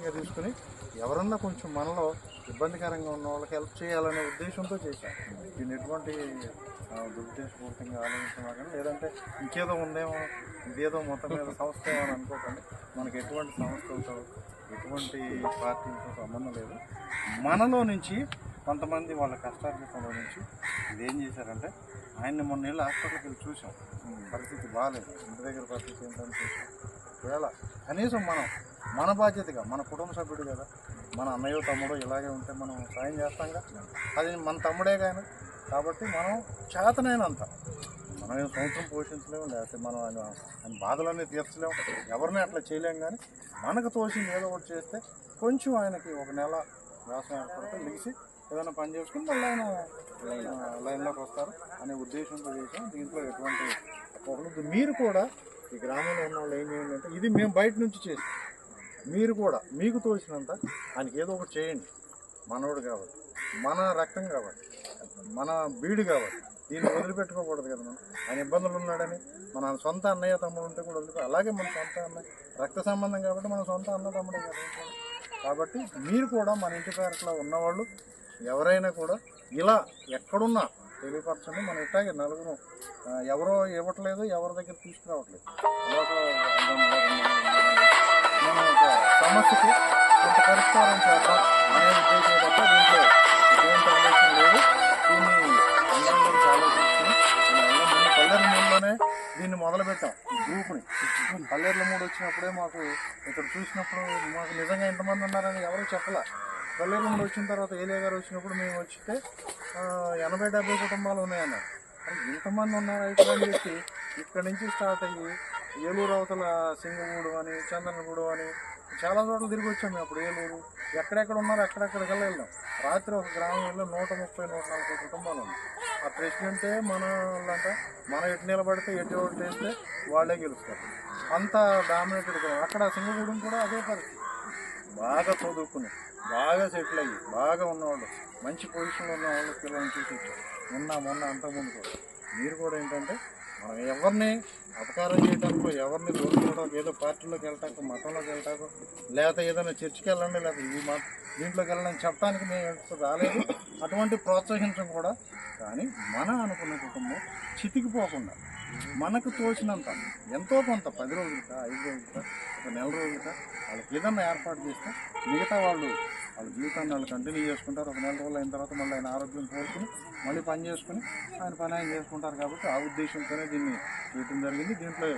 ఆదర్శంగా తీసుకుని ఎవరన్నా కొంచెం మనలో ఇబ్బందికరంగా ఉన్న వాళ్ళకి హెల్ప్ చేయాలనే ఉద్దేశంతో చేశాం. దీన్ని ఎటువంటి ఆ, దురుద్దేశపూర్తిగా ఆలోచించినా కానీ లేదంటే ఇంకేదో ఉందేమో ఇదేదో మొత్తం మీద సంస్థ ఏమో అని అనుకోకండి. మనకి ఎటువంటి సంస్థలతో ఎటువంటి పార్టీలతో సంబంధం లేదు. మనలో నుంచి కొంతమంది వాళ్ళ కష్టార్జితంలో నుంచి ఇదేం ఏం చేశారంటే ఆయన్ని మొన్న వెళ్ళి హాస్పిటల్కి వెళ్ళి చూసాం పరిస్థితి బాగాలేదు ఇంటి దగ్గర పరిస్థితి ఏంటని చూసాం ఒకవేళ కనీసం మనం మన బాధ్యతగా మన కుటుంబ సభ్యుడు కదా. మన అన్నయ్య తమ్ముడు ఇలాగే ఉంటే మనం సాయం చేస్తాంగా అది మన తమ్ముడే కానీ కాబట్టి మనం చేతనైనంత. మనం ఏం సంవత్సరం పోషించలేము లేకపోతే మనం ఆయన ఆయన బాధలన్నీ తీర్చలేము. ఎవరిని అట్లా చేయలేం కానీ మనకు తోసింది ఏదో ఒకటి చేస్తే కొంచెం ఆయనకి ఒక నెల వ్యవసాయం ఏర్పడితే లిగిసి ఏదైనా పని చేసుకుని మళ్ళీ ఆయన లైన్లోకి వస్తారు అనే ఉద్దేశంతో చేసాం. దీంట్లో ఎటువంటి మీరు కూడా ఈ గ్రామంలో ఉన్న వాళ్ళు ఏం చేయాలంటే అంటే ఇది మేము బయట నుంచి చేసాం మీరు కూడా మీకు తోచినంత ఆయనకి ఏదో ఒకటి చేయండి. మనోడు కాబట్టి మన రక్తం కాబట్టి మన బీడు కాబట్టి. దీన్ని వదిలిపెట్టుకోకూడదు కదా మనం. ఆయన ఇబ్బందులు ఉన్నాడని మన సొంత అన్నయ్య తమ్ముడు ఉంటే కూడా వదిలిపె అలాగే మన సొంత అన్నయ్య రక్త సంబంధం కాబట్టి మన సొంత అన్న తమ్ముడే కదా కాబట్టి మీరు కూడా మన ఇంటి పేరట్లో ఉన్నవాళ్ళు ఎవరైనా కూడా ఇలా ఎక్కడున్నా తెలియపరచండి. మనం ఇట్లాగే నలుగురు ఎవరో ఇవ్వట్లేదు ఎవరి దగ్గర తీసుకురావట్లేదు. సమస్యకు కొంత పరిష్కారం చేద్దాం అనే ఉద్దేశం తప్ప దీంట్లో ఏం ఆలోచన లేదు. దీన్ని అందరం ఆలోచించుకుని చాలా ముందు మూడులోనే దీన్ని మొదలుపెట్టాం. గ్రూప్ని. పల్లెర్ల మూడు వచ్చినప్పుడే మాకు ఇక్కడ చూసినప్పుడు మాకు నిజంగా ఎంతమంది ఉన్నారని ఎవరు చెప్పలే. పల్లెర్ల మూడు వచ్చిన తర్వాత ఏలియా గారు వచ్చినప్పుడు మేము వచ్చితే ఎనభై డెబ్బై కుటుంబాలు ఉన్నాయన్నారు. ఇంతమంది ఉన్నారు అని చెప్పి ఇక్కడ నుంచి స్టార్ట్ అయ్యి ఏలూరు అవతల సింగగూడు అని చందనగూడు అని చాలా చోట్ల తిరిగి వచ్చాం మేము అప్పుడు ఏలూరు. ఎక్కడెక్కడ ఉన్నారో అక్కడెక్కడికి వెళ్ళాం రాత్రి ఒక గ్రామంలో నూట ముప్పై నూట నలభై కుటుంబాలు ఉన్నాయి ఆ ప్రెసిడెంటే మన వాళ్ళంట మనం ఎటు నిలబడితే ఎటు ఓటు వేస్తే వాళ్ళే గెలుస్తారు. అంత డామినేటెడ్ అక్కడ సింగగూడెం కూడా అదే పరిస్థితి. బాగా చదువుకుని బాగా సెటిల్ అయ్యి బాగా ఉన్నవాళ్ళు మంచి పొజిషన్లో ఉన్న వాళ్ళు పిల్లల్ని చూసి వచ్చారు. నిన్న మొన్న అంతకుముందు కూడా. మీరు కూడా ఏంటంటే మనం ఎవరిని అపకారం చేయడానికి ఎవరిని దూరం ఏదో పార్టీలోకి వెళ్ళటానికి మతంలోకి వెళ్ళటానికి లేకపోతే ఏదైనా చర్చికి వెళ్ళండి లేకపోతే ఈ మత దీంట్లోకి వెళ్ళండి చెప్పడానికి మేము రాలేదు. అటువంటి ప్రోత్సహించడం కూడా కానీ మన అనుకున్న కుటుంబం చితికిపోకుండా మనకు తోచినంత ఎంతో కొంత పది రోజులక ఐదు రోజులక ఒక నెల రోజులక వాళ్ళకి ఏదన్నా ఏర్పాటు చేస్తే మిగతా వాళ్ళు వాళ్ళ జీవితాన్ని వాళ్ళు కంటిన్యూ చేసుకుంటారు. ఒక నెల రోజులు అయిన తర్వాత మళ్ళీ ఆయన ఆరోగ్యం కోరుకుని మళ్ళీ పని చేసుకుని ఆయన పని ఆయన చేసుకుంటారు కాబట్టి ఆ ఉద్దేశంతోనే దీన్ని చేయటం జరిగింది. దీంట్లో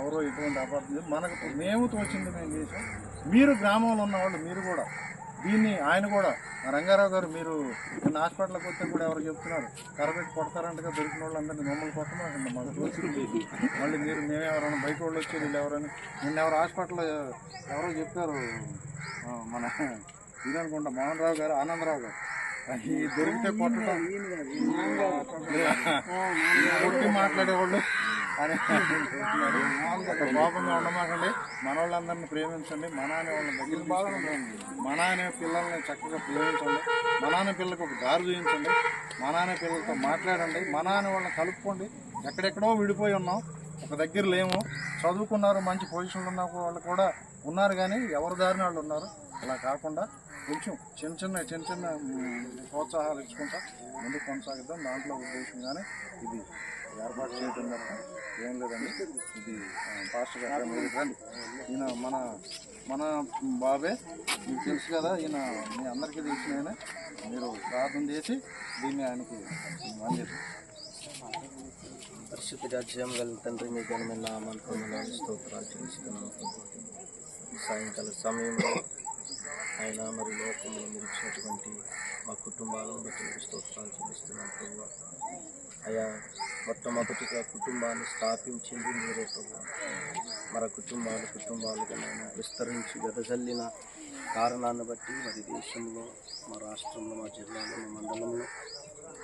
ఎవరో ఎటువంటి అపార్థం మనకు మేము తోచింది మేము చేసాం మీరు గ్రామంలో ఉన్న వాళ్ళు మీరు కూడా. దీన్ని ఆయన కూడా. రంగారావు గారు మీరు నిన్న హాస్పిటల్కి వస్తే కూడా ఎవరు చెప్తున్నారు. కరబెట్టి కొడతారంటగా దొరికిన వాళ్ళందరినీ మమ్మల్ని కొట్టమని మాకు తోచింది. మళ్ళీ మీరు మేము ఎవరైనా బయట వాళ్ళు వచ్చి వీళ్ళు ఎవరైనా నిన్న ఎవరు హాస్పిటల్లో ఎవరో చెప్పారు. మన ఇది అనుకుంటా మోహన్ రావు గారు ఆనందరావు గారు. ఈ దొరికితే కొట్టడం. కొట్టి మాట్లాడేవాళ్ళు. అని కోపంగా ఉండమాకండి. మన వాళ్ళందరినీ ప్రేమించండి. మన అనే వాళ్ళని దగ్గర బాగా మన అనే పిల్లల్ని చక్కగా ప్రేమించండి. మన అనే పిల్లలకు ఒక దారి చూపించండి. మన అనే పిల్లలతో మాట్లాడండి. మన అనే వాళ్ళని కలుపుకోండి. ఎక్కడెక్కడో విడిపోయి ఉన్నాం. ఒక దగ్గర లేము. చదువుకున్నారు మంచి పొజిషన్లో ఉన్న వాళ్ళు కూడా ఉన్నారు కానీ ఎవరి దారిన వాళ్ళు ఉన్నారు. అలా కాకుండా కొంచెం చిన్న చిన్న చిన్న చిన్న ప్రోత్సాహాలు ఇచ్చుకుంటా ముందుకు కొనసాగిద్దాం. దాంట్లో ఉద్దేశంగానే ఇది ఏర్పాటు చేయడం ఏం లేదండి. ఇది పాస్టర్ గారు మీరు రండి. ఈయన మన మన బాబే. మీకు తెలుసు కదా ఈయన మీ అందరికీ తెలిసిన ఆయన. మీరు ప్రార్థన చేసి దీన్ని ఆయనకి అందిస్తారు పరిశుద్ధ రాజ్యం గల తండ్రి మీ ఘనమైన నామానికి స్తోత్రాలు చెల్లిస్తున్నాను సాయంకాల సమయంలో ఆయన మరి లోకంలో మీరు ఇచ్చినటువంటి మా కుటుంబాలను బట్టి మీకు స్తోత్రాలు చెల్లిస్తున్నాను ప్రభు. అయా మొట్టమొదటిగా కుటుంబాన్ని స్థాపించింది మీరే ప్రభు. మన కుటుంబాలు కుటుంబాలుగా నాయన విస్తరించి వెదజల్లిన కారణాన్ని బట్టి మరి దేశంలో మా రాష్ట్రంలో మా జిల్లాలో మా మండలంలో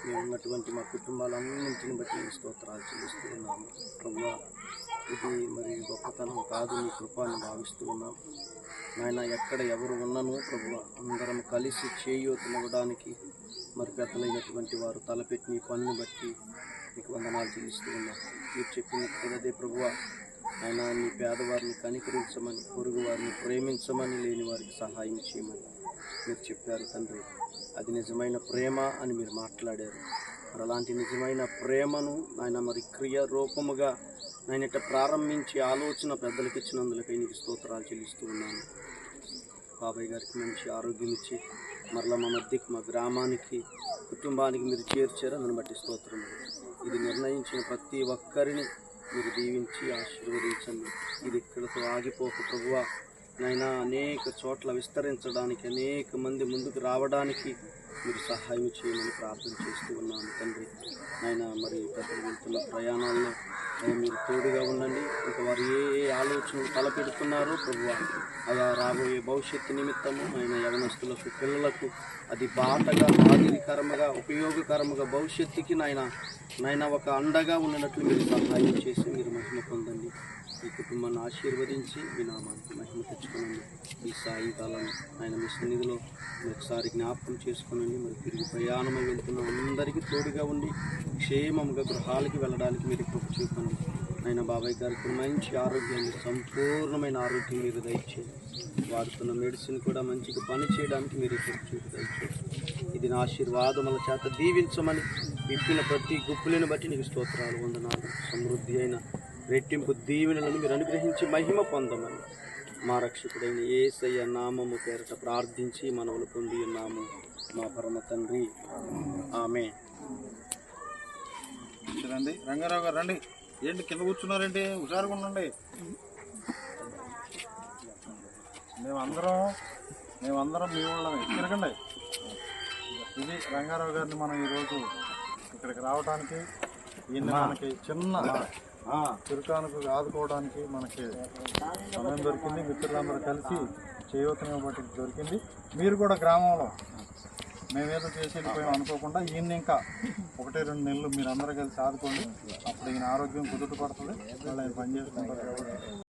మేము ఉన్నటువంటి మా కుటుంబాలన్నింటిని బట్టి మీ స్తోత్రాలు చెల్లిస్తూ ఉన్నాము ప్రభు. ఇది మరి గొప్పతనం కాదు మీ కృపాన్ని భావిస్తూ ఉన్నాం. నాయన ఎక్కడ ఎవరు ఉన్నను ప్రభు అందరం కలిసి చేయూతనివ్వడానికి మరి పెద్దలైనటువంటి వారు తలపెట్టి ఈ పనిని బట్టి మీకు వందనాలు చెల్లిస్తూ ఉన్నాం. మీరు చెప్పినట్టు అదే ప్రభువ. ఆయన నీ పేదవారిని కనికరించమని పొరుగు వారిని ప్రేమించమని లేని వారికి సహాయం చేయమని మీరు చెప్పారు తండ్రి. అది నిజమైన ప్రేమ అని మీరు మాట్లాడారు. మరి అలాంటి నిజమైన ప్రేమను ఆయన మరి క్రియ రూపముగా నేను ఇట్లా ప్రారంభించి ఆలోచన పెద్దలకు ఇచ్చినందులకై నీకు స్తోత్రాలు చెల్లిస్తూ ఉన్నాను. బాబాయ్ గారికి మంచి ఆరోగ్యం ఇచ్చి మరలా మా మధ్యకి మా గ్రామానికి కుటుంబానికి మీరు చేర్చారు. అందుని బట్టి స్తోత్రం. ఇది నిర్ణయించిన ప్రతి ఒక్కరిని మీరు దీవించి ఆశీర్వదించండి. ఇది ఇక్కడతో ఆగిపోక ప్రభువ. నైనా అనేక చోట్ల విస్తరించడానికి అనేక మంది ముందుకు రావడానికి మీరు సహాయం చేయమని ప్రార్థన చేస్తూ ఉన్నాను తండ్రి. నాయన మరి పెద్దలు వెళ్తున్న ప్రయాణాల్లో మీరు తోడుగా ఉండండి. ఇంకా వారు ఏ ఏ ఆలోచనలు తలపెడుతున్నారో ప్రభు అలా రాబోయే భవిష్యత్తు నిమిత్తము ఆయన యవనస్తులకు పిల్లలకు అది బాటగా మాదిరికరముగా ఉపయోగకరముగా భవిష్యత్తుకి నాయన నాయన ఒక అండగా ఉన్నట్లు మీరు సహాయం చేసి మీరు మహిమ పొందండి. ఈ కుటుంబాన్ని ఆశీర్వదించి మీ నామానికి మహిమ తెచ్చుకోనండి. ఈ సాయంకాలం ఆయన మీ సన్నిధిలో మీరు ఒకసారి జ్ఞాపకం చేసుకునండి. మరి తిరిగి ప్రయాణమై వెళ్తున్న అందరికీ తోడుగా ఉండి క్షేమంగా గృహాలకి వెళ్ళడానికి మీరు కృప చూపండి. ఆయన బాబాయ్ గారికి మంచి ఆరోగ్యాన్ని సంపూర్ణమైన ఆరోగ్యం మీరు దయచేయండి వాడుతున్న మెడిసిన్ కూడా మంచిగా పని చేయడానికి మీరు కృప దయచేయండి ఇది నా ఆశీర్వాదముల చేత దీవించమని విప్పిన ప్రతి గుప్పులను బట్టి నీకు స్తోత్రాలు వందనాలు. సమృద్ధి అయిన రెట్టింపు దీవెనలను మీరు అనుగ్రహించి మహిమ పొందమని మా రక్షకుడైన ఏసయ్య నామము పేరట ప్రార్థించి మనవులు పొంది ఉన్నాము. మా పరమ తండ్రి. ఆమె రండి రంగారావు గారు రండి. ఏంటి కింద కూర్చున్నారేంటి? హుషారుగా ఉండండి. మేమందరం మేమందరం మీ వాళ్ళమే. తిరగండి. ఇది రంగారావు గారిని మనం ఈరోజు ఇక్కడికి రావడానికి ఈయన మనకి చిన్న చిరుకానుకు ఆదుకోవడానికి మనకి సమయం దొరికింది. మిత్రులందరూ కలిసి చేయూతనివ్వబట్టి దొరికింది. మీరు కూడా గ్రామంలో మేమేదో చేసి వెళ్ళిపోయాం అనుకోకుండా ఈయన ఇంకా ఒకటి రెండు నెలలు మీరు అందరూ కలిసి ఆదుకోండి. అప్పుడు ఈయన ఆరోగ్యం కుదుట పడుతుంది. వాళ్ళు ఆయన పని చేసుకుంటారు కాబట్టి.